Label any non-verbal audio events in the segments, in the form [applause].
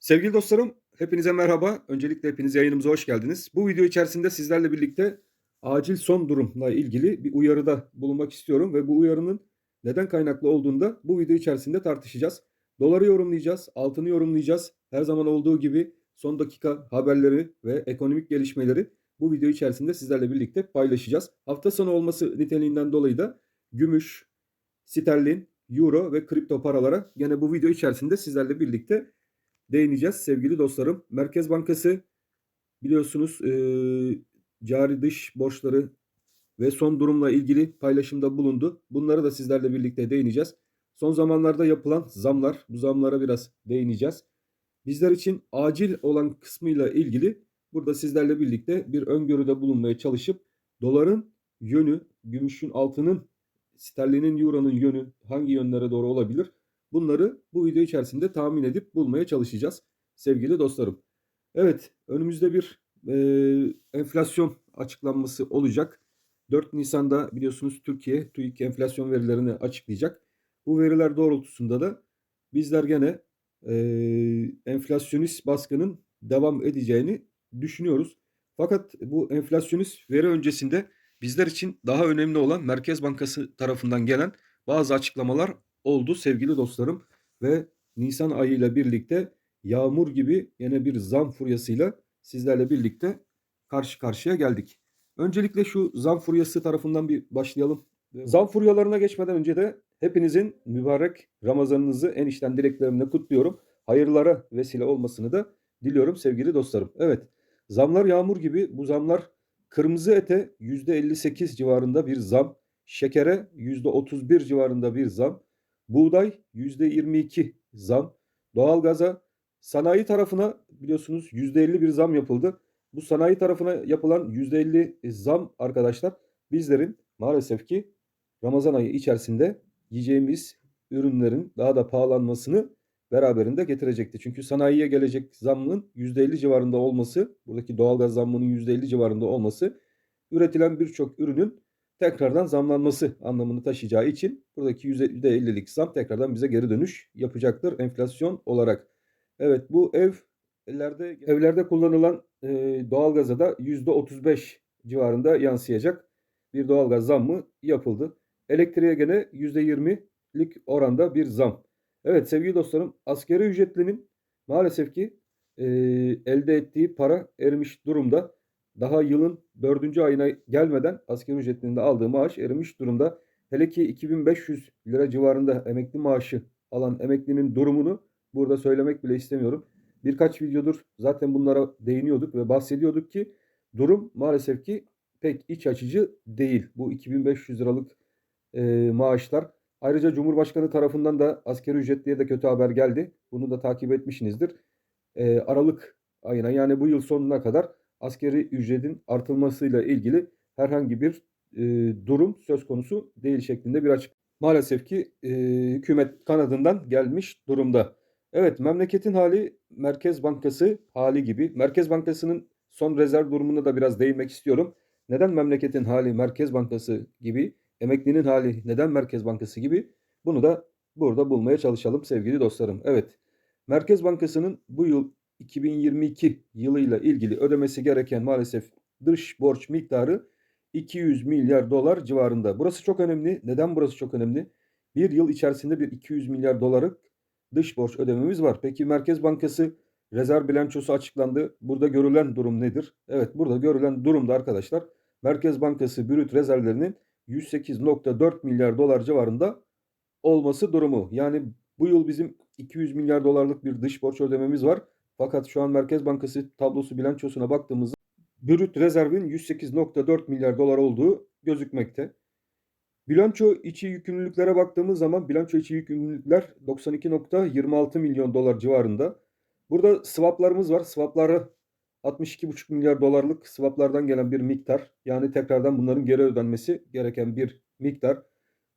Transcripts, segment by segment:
Sevgili dostlarım, hepinize merhaba. Öncelikle hepiniz yayınımıza hoş geldiniz. Bu video içerisinde sizlerle birlikte acil son durumla ilgili bir uyarıda bulunmak istiyorum ve bu uyarının neden kaynaklı olduğunu da bu video içerisinde tartışacağız. Doları yorumlayacağız, altını yorumlayacağız. Her zaman olduğu gibi son dakika haberleri ve ekonomik gelişmeleri bu video içerisinde sizlerle birlikte paylaşacağız. Hafta sonu olması niteliğinden dolayı da gümüş, sterlin, euro ve kripto paralara gene bu video içerisinde sizlerle birlikte değineceğiz sevgili dostlarım. Merkez Bankası biliyorsunuz e, cari dış borçları ve son durumla ilgili paylaşımda bulundu. Bunları da sizlerle birlikte değineceğiz. Son zamanlarda yapılan zamlar, bu zamlara biraz değineceğiz. Bizler için acil olan kısmıyla ilgili burada sizlerle birlikte bir öngörüde bulunmaya çalışıp doların yönü, gümüşün, altının, sterlinin, euronun yönü hangi yönlere doğru olabilir? Bunları bu video içerisinde tahmin edip bulmaya çalışacağız sevgili dostlarım. Evet önümüzde bir e, enflasyon açıklanması olacak. 4 Nisan'da biliyorsunuz Türkiye TÜİK enflasyon verilerini açıklayacak. Bu veriler doğrultusunda da bizler gene e, enflasyonist baskının devam edeceğini düşünüyoruz. Fakat bu enflasyonist veri öncesinde bizler için daha önemli olan Merkez Bankası tarafından gelen bazı açıklamalar oldu sevgili dostlarım ve Nisan ayıyla birlikte yağmur gibi yine bir zam furyasıyla sizlerle birlikte karşı karşıya geldik. Öncelikle şu zam furyası tarafından bir başlayalım. Zam furyalarına geçmeden önce de hepinizin mübarek Ramazanınızı en içten dileklerimle kutluyorum. Hayırlara vesile olmasını da diliyorum sevgili dostlarım. Evet zamlar yağmur gibi bu zamlar kırmızı ete %58 civarında bir zam, şekere %31 civarında bir zam, Buğday %22 zam. Doğalgaza sanayi tarafına biliyorsunuz %50 bir zam yapıldı. Bu sanayi tarafına yapılan %50 zam arkadaşlar bizlerin maalesef ki Ramazan ayı içerisinde yiyeceğimiz ürünlerin daha da pahalanmasını beraberinde getirecekti. Çünkü sanayiye gelecek zamın %50 civarında olması, buradaki doğalgaz zammının %50 civarında olması üretilen birçok ürünün tekrardan zamlanması anlamını taşıyacağı için buradaki %50'lik zam tekrardan bize geri dönüş yapacaktır enflasyon olarak. Evet bu evlerde evlerde kullanılan e, doğalgaza da %35 civarında yansıyacak bir doğalgaz zammı yapıldı. Elektriğe gene %20'lik oranda bir zam. Evet sevgili dostlarım askeri ücretlinin maalesef ki e, elde ettiği para erimiş durumda daha yılın dördüncü ayına gelmeden asgari ücretinde aldığı maaş erimiş durumda. Hele ki 2500 lira civarında emekli maaşı alan emeklinin durumunu burada söylemek bile istemiyorum. Birkaç videodur zaten bunlara değiniyorduk ve bahsediyorduk ki durum maalesef ki pek iç açıcı değil. Bu 2500 liralık e, maaşlar. Ayrıca Cumhurbaşkanı tarafından da askeri ücretliye de kötü haber geldi. Bunu da takip etmişsinizdir. E, Aralık ayına yani bu yıl sonuna kadar askeri ücretin artılmasıyla ilgili herhangi bir e, durum söz konusu değil şeklinde bir açık. Maalesef ki e, hükümet kanadından gelmiş durumda. Evet memleketin hali Merkez Bankası hali gibi. Merkez Bankası'nın son rezerv durumuna da biraz değinmek istiyorum. Neden memleketin hali Merkez Bankası gibi, emeklinin hali neden Merkez Bankası gibi? Bunu da burada bulmaya çalışalım sevgili dostlarım. Evet Merkez Bankası'nın bu yıl 2022 yılıyla ilgili ödemesi gereken maalesef dış borç miktarı 200 milyar dolar civarında. Burası çok önemli. Neden burası çok önemli? Bir yıl içerisinde bir 200 milyar dolarlık dış borç ödememiz var. Peki Merkez Bankası rezerv bilançosu açıklandı. Burada görülen durum nedir? Evet burada görülen durumda arkadaşlar Merkez Bankası brüt rezervlerinin 108.4 milyar dolar civarında olması durumu. Yani bu yıl bizim 200 milyar dolarlık bir dış borç ödememiz var. Fakat şu an Merkez Bankası tablosu bilançosuna baktığımızda brüt rezervin 108.4 milyar dolar olduğu gözükmekte. Bilanço içi yükümlülüklere baktığımız zaman bilanço içi yükümlülükler 92.26 milyon dolar civarında. Burada swaplarımız var. Swapları 62,5 milyar dolarlık swaplardan gelen bir miktar. Yani tekrardan bunların geri ödenmesi gereken bir miktar.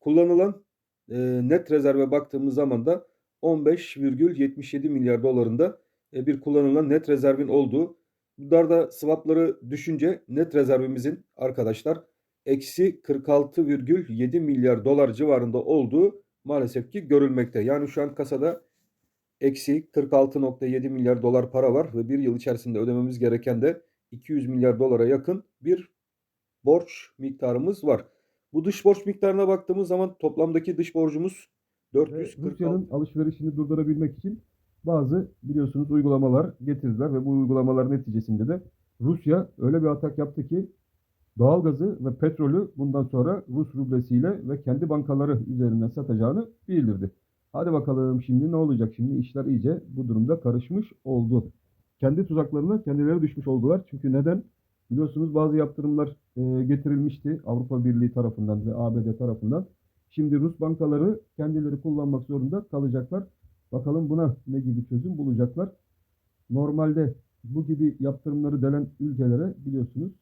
Kullanılan e, net rezerve baktığımız zaman da 15,77 milyar dolarında e, bir kullanılan net rezervin olduğu Bunlarda swapları düşünce net rezervimizin arkadaşlar eksi 46,7 milyar dolar civarında olduğu maalesef ki görülmekte. Yani şu an kasada eksi 46.7 milyar dolar para var ve bir yıl içerisinde ödememiz gereken de 200 milyar dolara yakın bir borç miktarımız var. Bu dış borç miktarına baktığımız zaman toplamdaki dış borcumuz Ve 446 Rusya'nın alışverişini durdurabilmek için bazı biliyorsunuz uygulamalar getirdiler ve bu uygulamalar neticesinde de Rusya öyle bir atak yaptı ki doğalgazı ve petrolü bundan sonra Rus rublesiyle ve kendi bankaları üzerinden satacağını bildirdi. Hadi bakalım şimdi ne olacak? Şimdi işler iyice bu durumda karışmış oldu. Kendi tuzaklarına kendileri düşmüş oldular. Çünkü neden? Biliyorsunuz bazı yaptırımlar e, getirilmişti Avrupa Birliği tarafından ve ABD tarafından. Şimdi Rus bankaları kendileri kullanmak zorunda kalacaklar. Bakalım buna ne gibi çözüm bulacaklar. Normalde bu gibi yaptırımları delen ülkelere biliyorsunuz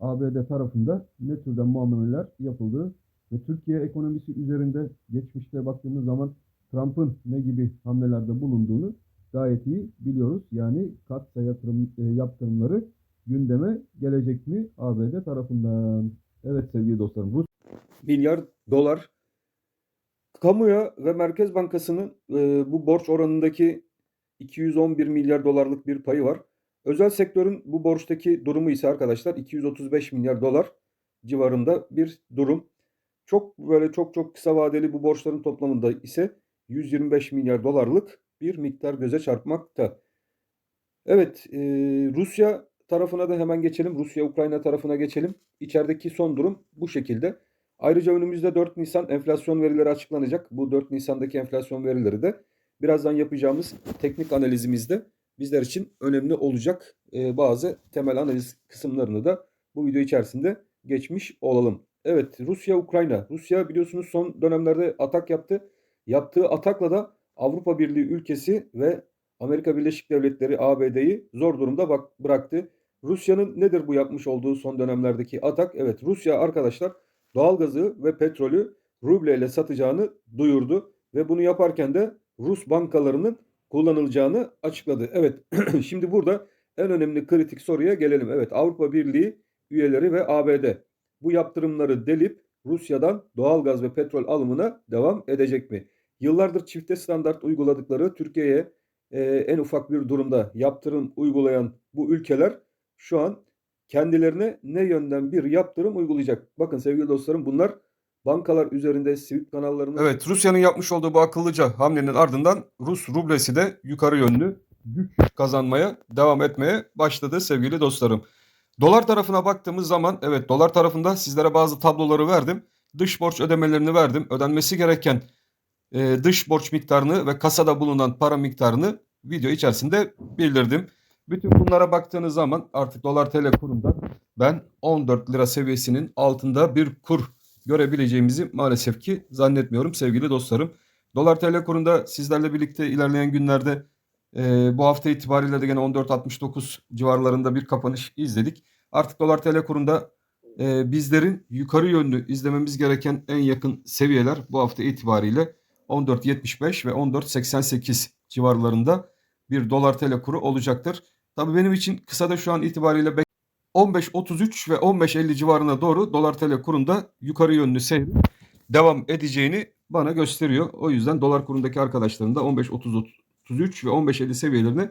ABD tarafında ne türden muameleler yapıldığı ve Türkiye ekonomisi üzerinde geçmişte baktığımız zaman Trump'ın ne gibi hamlelerde bulunduğunu gayet iyi biliyoruz. Yani katsa yatırım e, yaptırımları gündeme gelecek mi ABD tarafından? Evet sevgili dostlarım Rus milyar dolar kamuya ve Merkez Bankası'nın e, bu borç oranındaki 211 milyar dolarlık bir payı var. Özel sektörün bu borçtaki durumu ise arkadaşlar 235 milyar dolar civarında bir durum. Çok böyle çok çok kısa vadeli bu borçların toplamında ise 125 milyar dolarlık bir miktar göze çarpmakta. Evet, e, Rusya tarafına da hemen geçelim. Rusya-Ukrayna tarafına geçelim. İçerideki son durum bu şekilde. Ayrıca önümüzde 4 Nisan enflasyon verileri açıklanacak. Bu 4 Nisan'daki enflasyon verileri de birazdan yapacağımız teknik analizimizde bizler için önemli olacak e, bazı temel analiz kısımlarını da bu video içerisinde geçmiş olalım. Evet, Rusya-Ukrayna. Rusya biliyorsunuz son dönemlerde atak yaptı. Yaptığı atakla da Avrupa Birliği ülkesi ve Amerika Birleşik Devletleri ABD'yi zor durumda bak bıraktı. Rusya'nın nedir bu yapmış olduğu son dönemlerdeki atak? Evet Rusya arkadaşlar doğalgazı ve petrolü ruble ile satacağını duyurdu ve bunu yaparken de Rus bankalarının kullanılacağını açıkladı. Evet [clears throat] şimdi burada en önemli kritik soruya gelelim. Evet Avrupa Birliği üyeleri ve ABD bu yaptırımları delip Rusya'dan doğalgaz ve petrol alımına devam edecek mi? Yıllardır çifte standart uyguladıkları Türkiye'ye e, en ufak bir durumda yaptırım uygulayan bu ülkeler şu an kendilerine ne yönden bir yaptırım uygulayacak? Bakın sevgili dostlarım bunlar bankalar üzerinde Swift kanallarını Evet, Rusya'nın yapmış olduğu bu akıllıca hamlenin ardından Rus rublesi de yukarı yönlü güç kazanmaya devam etmeye başladı sevgili dostlarım. Dolar tarafına baktığımız zaman evet dolar tarafında sizlere bazı tabloları verdim. Dış borç ödemelerini verdim. Ödenmesi gereken e, dış borç miktarını ve kasada bulunan para miktarını video içerisinde bildirdim. Bütün bunlara baktığınız zaman artık dolar TL kurunda ben 14 lira seviyesinin altında bir kur görebileceğimizi maalesef ki zannetmiyorum sevgili dostlarım. Dolar TL kurunda sizlerle birlikte ilerleyen günlerde e, bu hafta itibariyle de gene 14.69 civarlarında bir kapanış izledik. Artık dolar TL kurunda e, bizlerin yukarı yönlü izlememiz gereken en yakın seviyeler bu hafta itibariyle 14.75 ve 14.88 civarlarında bir dolar TL kuru olacaktır. Tabii benim için kısada şu an itibariyle 15.33 ve 15.50 civarına doğru dolar TL kurunda yukarı yönlü seyri devam edeceğini bana gösteriyor. O yüzden dolar kurundaki arkadaşların da 15.33 ve 15.50 seviyelerine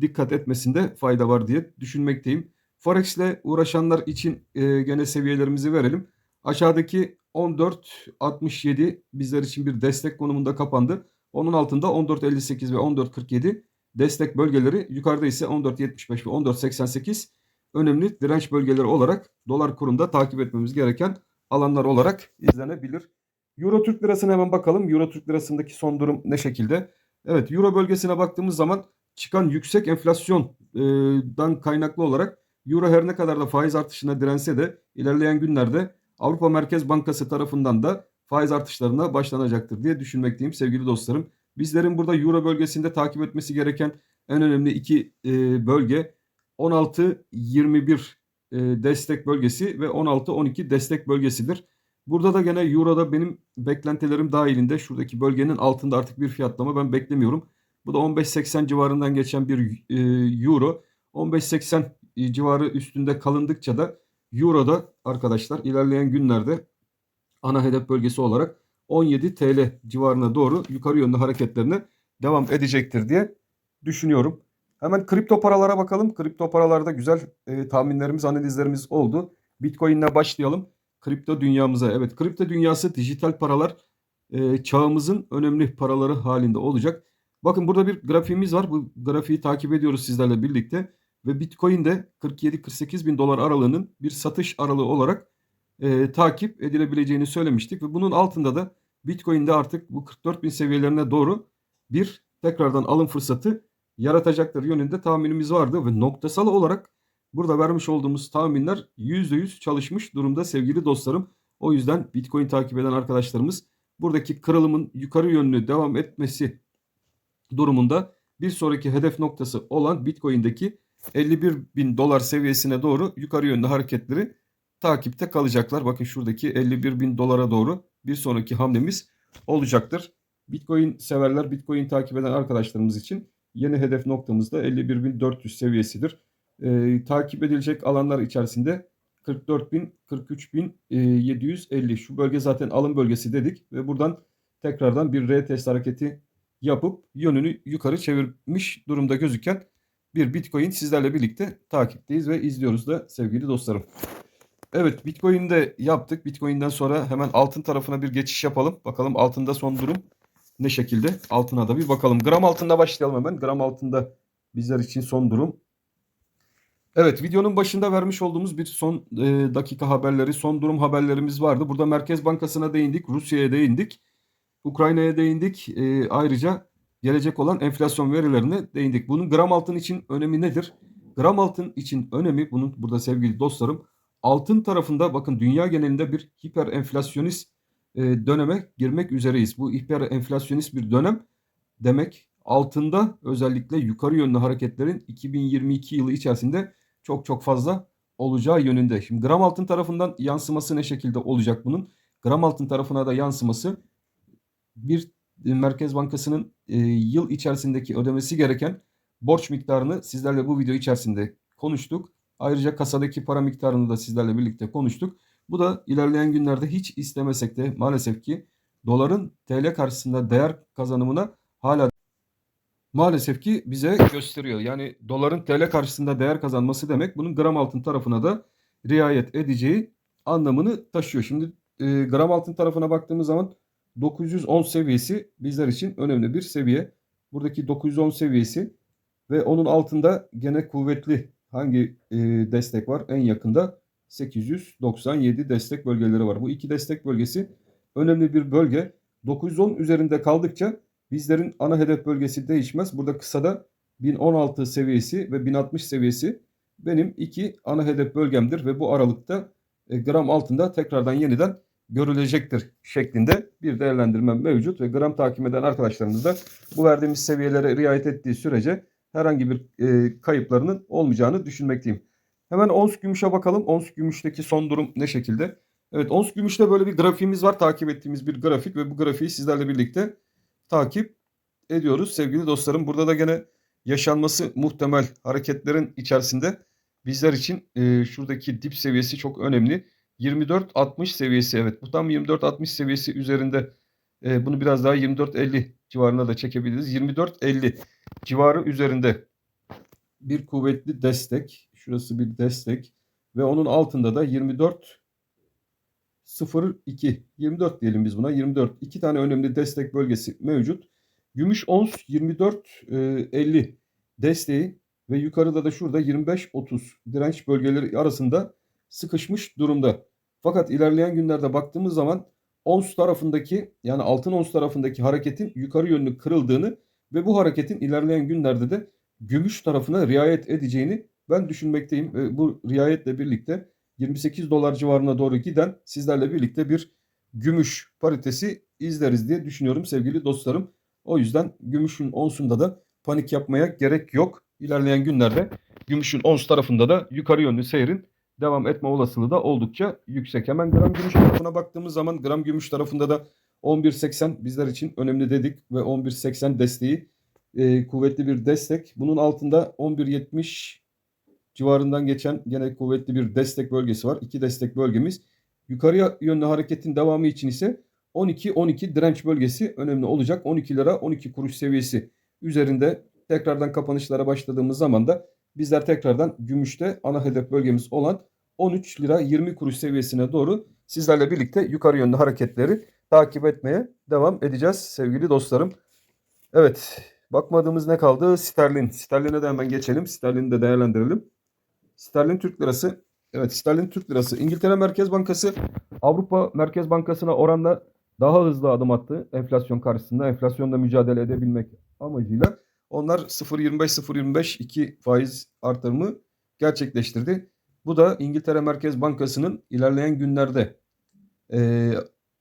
dikkat etmesinde fayda var diye düşünmekteyim. Forex ile uğraşanlar için e, gene seviyelerimizi verelim. Aşağıdaki 14.67 bizler için bir destek konumunda kapandı. Onun altında 14.58 ve 14.47 destek bölgeleri yukarıda ise 14.75 ve 14.88 önemli direnç bölgeleri olarak dolar kurunda takip etmemiz gereken alanlar olarak izlenebilir. Euro Türk lirasına hemen bakalım. Euro Türk lirasındaki son durum ne şekilde? Evet Euro bölgesine baktığımız zaman çıkan yüksek enflasyondan kaynaklı olarak Euro her ne kadar da faiz artışına dirense de ilerleyen günlerde Avrupa Merkez Bankası tarafından da faiz artışlarına başlanacaktır diye düşünmekteyim sevgili dostlarım. Bizlerin burada Euro bölgesinde takip etmesi gereken en önemli iki e, bölge 16-21 e, destek bölgesi ve 16-12 destek bölgesidir. Burada da gene Euro'da benim beklentilerim dahilinde şuradaki bölgenin altında artık bir fiyatlama ben beklemiyorum. Bu da 15.80 civarından geçen bir e, Euro. 15.80 e, civarı üstünde kalındıkça da Euro'da arkadaşlar ilerleyen günlerde ana hedef bölgesi olarak 17 TL civarına doğru yukarı yönlü hareketlerine devam edecektir diye düşünüyorum. Hemen kripto paralara bakalım. Kripto paralarda güzel e, tahminlerimiz, analizlerimiz oldu. Bitcoin'le başlayalım. Kripto dünyamıza. Evet, kripto dünyası dijital paralar e, çağımızın önemli paraları halinde olacak. Bakın burada bir grafiğimiz var. Bu grafiği takip ediyoruz sizlerle birlikte. Ve Bitcoin'de 47-48 bin dolar aralığının bir satış aralığı olarak e, takip edilebileceğini söylemiştik. Ve bunun altında da Bitcoin'de artık bu 44 bin seviyelerine doğru bir tekrardan alım fırsatı yaratacaktır yönünde tahminimiz vardı. Ve noktasal olarak burada vermiş olduğumuz tahminler %100 çalışmış durumda sevgili dostlarım. O yüzden Bitcoin takip eden arkadaşlarımız buradaki kırılımın yukarı yönlü devam etmesi durumunda bir sonraki hedef noktası olan Bitcoin'deki 51 bin dolar seviyesine doğru yukarı yönlü hareketleri takipte kalacaklar. Bakın şuradaki 51 bin dolara doğru bir sonraki hamlemiz olacaktır. Bitcoin severler, Bitcoin takip eden arkadaşlarımız için yeni hedef noktamız da 51.400 seviyesidir. Ee, takip edilecek alanlar içerisinde 44.000, 43.750 şu bölge zaten alım bölgesi dedik ve buradan tekrardan bir retest hareketi yapıp yönünü yukarı çevirmiş durumda gözüken bir Bitcoin sizlerle birlikte takipteyiz ve izliyoruz da sevgili dostlarım. Evet Bitcoin'de yaptık. Bitcoin'den sonra hemen altın tarafına bir geçiş yapalım. Bakalım altında son durum ne şekilde? Altına da bir bakalım. Gram altında başlayalım hemen. Gram altında bizler için son durum. Evet videonun başında vermiş olduğumuz bir son e, dakika haberleri, son durum haberlerimiz vardı. Burada Merkez Bankası'na değindik, Rusya'ya değindik, Ukrayna'ya değindik. E, ayrıca gelecek olan enflasyon verilerine değindik. Bunun gram altın için önemi nedir? Gram altın için önemi bunun burada sevgili dostlarım altın tarafında bakın dünya genelinde bir hiper enflasyonist e, döneme girmek üzereyiz. Bu hiper enflasyonist bir dönem demek altında özellikle yukarı yönlü hareketlerin 2022 yılı içerisinde çok çok fazla olacağı yönünde. Şimdi gram altın tarafından yansıması ne şekilde olacak bunun? Gram altın tarafına da yansıması bir Merkez Bankası'nın e, yıl içerisindeki ödemesi gereken borç miktarını sizlerle bu video içerisinde konuştuk. Ayrıca kasadaki para miktarını da sizlerle birlikte konuştuk. Bu da ilerleyen günlerde hiç istemesek de maalesef ki doların TL karşısında değer kazanımına hala maalesef ki bize gösteriyor. Yani doların TL karşısında değer kazanması demek bunun gram altın tarafına da riayet edeceği anlamını taşıyor. Şimdi e, gram altın tarafına baktığımız zaman 910 seviyesi bizler için önemli bir seviye. Buradaki 910 seviyesi ve onun altında gene kuvvetli hangi e, destek var? En yakında 897 destek bölgeleri var. Bu iki destek bölgesi önemli bir bölge. 910 üzerinde kaldıkça bizlerin ana hedef bölgesi değişmez. Burada kısada 1016 seviyesi ve 1060 seviyesi benim iki ana hedef bölgemdir ve bu aralıkta e, gram altında tekrardan yeniden görülecektir şeklinde bir değerlendirme mevcut ve gram takip eden arkadaşlarımız da bu verdiğimiz seviyelere riayet ettiği sürece herhangi bir e, kayıplarının olmayacağını düşünmekteyim. Hemen ons gümüşe bakalım. Ons gümüşteki son durum ne şekilde? Evet ons gümüşte böyle bir grafiğimiz var. Takip ettiğimiz bir grafik ve bu grafiği sizlerle birlikte takip ediyoruz sevgili dostlarım. Burada da gene yaşanması muhtemel hareketlerin içerisinde bizler için e, şuradaki dip seviyesi çok önemli. 24-60 seviyesi evet bu tam 24-60 seviyesi üzerinde e, bunu biraz daha 24-50 civarına da çekebiliriz. 24-50 civarı üzerinde bir kuvvetli destek. Şurası bir destek ve onun altında da 24 02 24 diyelim biz buna 24 iki tane önemli destek bölgesi mevcut. Gümüş ons 24 50 desteği ve yukarıda da şurada 25 30 direnç bölgeleri arasında sıkışmış durumda. Fakat ilerleyen günlerde baktığımız zaman ons tarafındaki yani altın ons tarafındaki hareketin yukarı yönlü kırıldığını ve bu hareketin ilerleyen günlerde de gümüş tarafına riayet edeceğini ben düşünmekteyim. Ve bu riayetle birlikte 28 dolar civarına doğru giden sizlerle birlikte bir gümüş paritesi izleriz diye düşünüyorum sevgili dostlarım. O yüzden gümüşün onsunda da panik yapmaya gerek yok. İlerleyen günlerde gümüşün ons tarafında da yukarı yönlü seyrin devam etme olasılığı da oldukça yüksek. Hemen gram gümüş tarafına baktığımız zaman gram gümüş tarafında da 11.80 bizler için önemli dedik ve 11.80 desteği e, kuvvetli bir destek. Bunun altında 11.70 civarından geçen gene kuvvetli bir destek bölgesi var. İki destek bölgemiz. Yukarıya yönlü hareketin devamı için ise 12-12 direnç bölgesi önemli olacak. 12 lira 12 kuruş seviyesi üzerinde tekrardan kapanışlara başladığımız zaman da bizler tekrardan gümüşte ana hedef bölgemiz olan 13 lira 20 kuruş seviyesine doğru sizlerle birlikte yukarı yönlü hareketleri takip etmeye devam edeceğiz sevgili dostlarım. Evet bakmadığımız ne kaldı? Sterlin. Sterlin'e de hemen geçelim. Sterlin'i de değerlendirelim. Sterlin Türk Lirası. Evet Sterlin Türk Lirası. İngiltere Merkez Bankası Avrupa Merkez Bankası'na oranla daha hızlı adım attı. Enflasyon karşısında enflasyonla mücadele edebilmek amacıyla. Onlar 0.25-0.25 2 faiz artırımı gerçekleştirdi. Bu da İngiltere Merkez Bankası'nın ilerleyen günlerde e,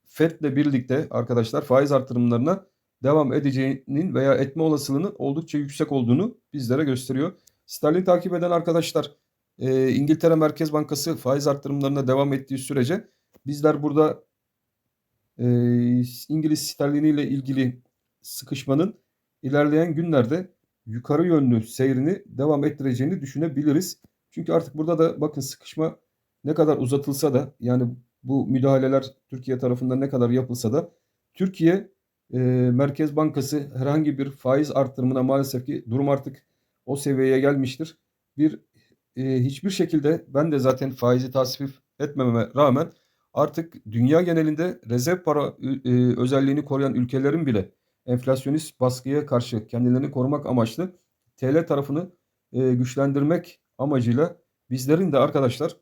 FED'le birlikte arkadaşlar faiz artırımlarına devam edeceğinin veya etme olasılığının oldukça yüksek olduğunu bizlere gösteriyor. Sterlin takip eden arkadaşlar e, İngiltere Merkez Bankası faiz artırımlarına devam ettiği sürece bizler burada e, İngiliz sterlini ile ilgili sıkışmanın ilerleyen günlerde yukarı yönlü seyrini devam ettireceğini düşünebiliriz. Çünkü artık burada da bakın sıkışma ne kadar uzatılsa da yani bu müdahaleler Türkiye tarafından ne kadar yapılsa da Türkiye e, Merkez Bankası herhangi bir faiz artırımına maalesef ki durum artık o seviyeye gelmiştir. Bir e, hiçbir şekilde ben de zaten faizi tasvip etmememe rağmen artık dünya genelinde rezerv para e, özelliğini koruyan ülkelerin bile enflasyonist baskıya karşı kendilerini korumak amaçlı TL tarafını e, güçlendirmek amacıyla bizlerin de arkadaşlar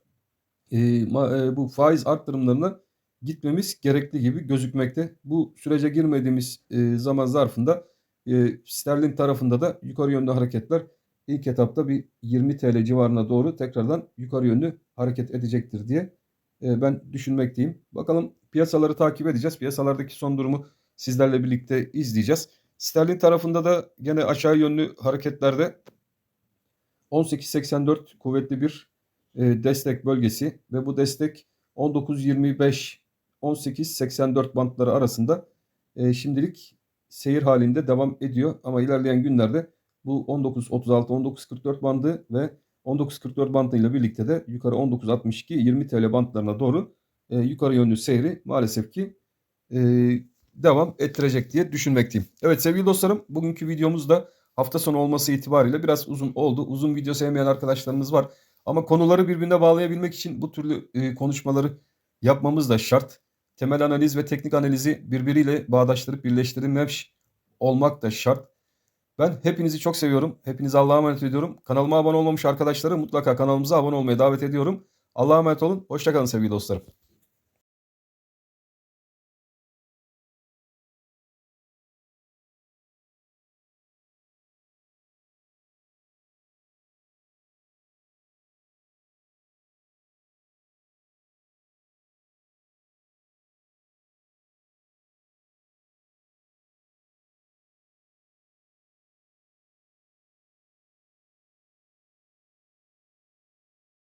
e, ma, e, bu faiz arttırımlarına gitmemiz gerekli gibi gözükmekte. Bu sürece girmediğimiz e, zaman zarfında e, sterlin tarafında da yukarı yönlü hareketler ilk etapta bir 20 TL civarına doğru tekrardan yukarı yönlü hareket edecektir diye e, ben düşünmekteyim. Bakalım piyasaları takip edeceğiz. Piyasalardaki son durumu sizlerle birlikte izleyeceğiz. Sterlin tarafında da gene aşağı yönlü hareketlerde 18.84 kuvvetli bir e, destek bölgesi ve bu destek 19.25 18.84 bantları arasında e, şimdilik seyir halinde devam ediyor ama ilerleyen günlerde bu 19.36 19.44 bandı ve 19.44 bandıyla birlikte de yukarı 19.62 20 TL bantlarına doğru e, yukarı yönlü seyri maalesef ki e, devam ettirecek diye düşünmekteyim. Evet sevgili dostlarım bugünkü videomuzda hafta sonu olması itibariyle biraz uzun oldu. Uzun video sevmeyen arkadaşlarımız var. Ama konuları birbirine bağlayabilmek için bu türlü e, konuşmaları yapmamız da şart. Temel analiz ve teknik analizi birbiriyle bağdaştırıp birleştirilmemiş olmak da şart. Ben hepinizi çok seviyorum. Hepinizi Allah'a emanet ediyorum. Kanalıma abone olmamış arkadaşları mutlaka kanalımıza abone olmaya davet ediyorum. Allah'a emanet olun. Hoşçakalın sevgili dostlarım.